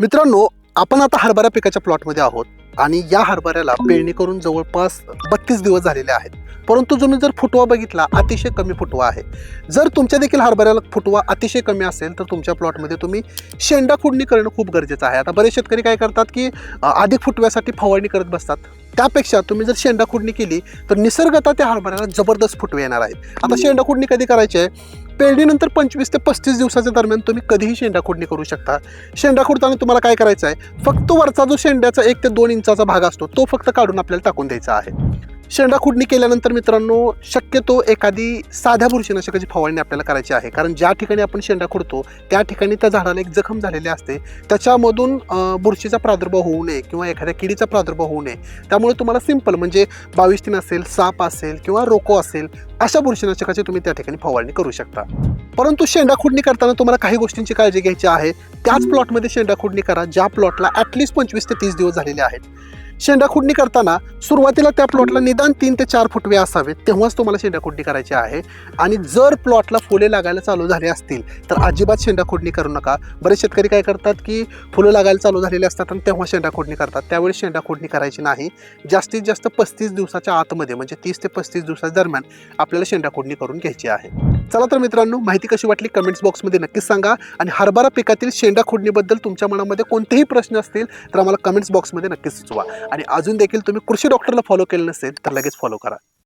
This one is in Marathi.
मित्रांनो आपण आता हरभरा पिकाच्या प्लॉटमध्ये आहोत आणि या हरभऱ्याला पेरणी करून जवळपास बत्तीस दिवस झालेले आहेत. परंतु तुम्ही जर फुटवा बघितला अतिशय कमी फुटवा आहे. जर तुमच्या देखील हरभऱ्याला फुटवा अतिशय कमी असेल तर तुमच्या प्लॉटमध्ये तुम्ही शेंडा खुडणी करणं खूप गरजेचं आहे. आता बरेच शेतकरी काय करतात की अधिक फुटव्यासाठी फवारणी करत बसतात. त्यापेक्षा तुम्ही जर शेंडा खुडणी केली तर निसर्गता त्या हरभऱ्याला जबरदस्त फुटवे येणार आहेत. आता शेंडा खुडणी कधी करायची आहे? पेरणीनंतर पंचवीस ते पस्तीस दिवसाच्या दरम्यान तुम्ही कधीही शेंडा खुडणी करू शकता. शेंडा खुडताना तुम्हाला काय करायचं आहे? फक्त वरचा जो शेंड्याचा एक ते दोन इंचाचा भाग असतो तो फक्त काढून आपल्याला टाकून द्यायचा आहे. शेंडा खुडणी केल्यानंतर मित्रांनो शक्यतो एखादी साध्या बुरशीनाशकाची फवारणी आपल्याला करायची आहे. कारण ज्या ठिकाणी आपण शेंडा खुडतो त्या ठिकाणी त्या झाडाला एक जखम झालेली असते. त्याच्यामधून बुरशीचा प्रादुर्भाव होऊ नये किंवा एखाद्या किडीचा प्रादुर्भाव होऊ नये. त्यामुळे तुम्हाला सिंपल म्हणजे बावीस तीन असेल साप असेल किंवा रोको असेल अशा बुरशीनाशकाची तुम्ही त्या ठिकाणी फवारणी करू शकता. परंतु शेंडा खुडणी करताना तुम्हाला काही गोष्टींची काळजी घ्यायची आहे. त्याच प्लॉटमध्ये शेंडा खुडणी करा ज्या प्लॉटला ॲटलिस्ट पंचवीस ते तीस दिवस झालेले आहेत. शेंडा खुडणी करताना सुरुवातीला त्या प्लॉटला निदान तीन ते चार फुटवे असावेत तेव्हाच तुम्हाला शेंडा खुडणी करायची आहे. आणि जर प्लॉटला फुले लागायला चालू झाली असतील तर अजिबात शेंडा खुडणी करू नका. बरेच शेतकरी काय करतात की फुलं लागायला चालू झालेली असतात आणि तेव्हा शेंडा खुडणी करतात. त्यावेळी शेंडा खुडणी करायची नाही. जास्तीत जास्त पस्तीस दिवसाच्या आतमध्ये म्हणजे तीस ते पस्तीस दिवसाच्या दरम्यान आपल्याला शेंडा खुडणी करून घ्यायची आहे. चला तर मित्रांनो माहिती कशी वाटली कमेंट्स बॉक्समध्ये नक्कीच सांगा. आणि हरभरा पिकातील शेंडा खोडणीबद्दल तुमच्या मनामध्ये कोणतेही प्रश्न असतील तर आम्हाला कमेंट्स बॉक्समध्ये नक्कीच सुचवा. आणि अजून देखील तुम्ही कृषी डॉक्टरला फॉलो केलं नसेल तर लगेच फॉलो करा.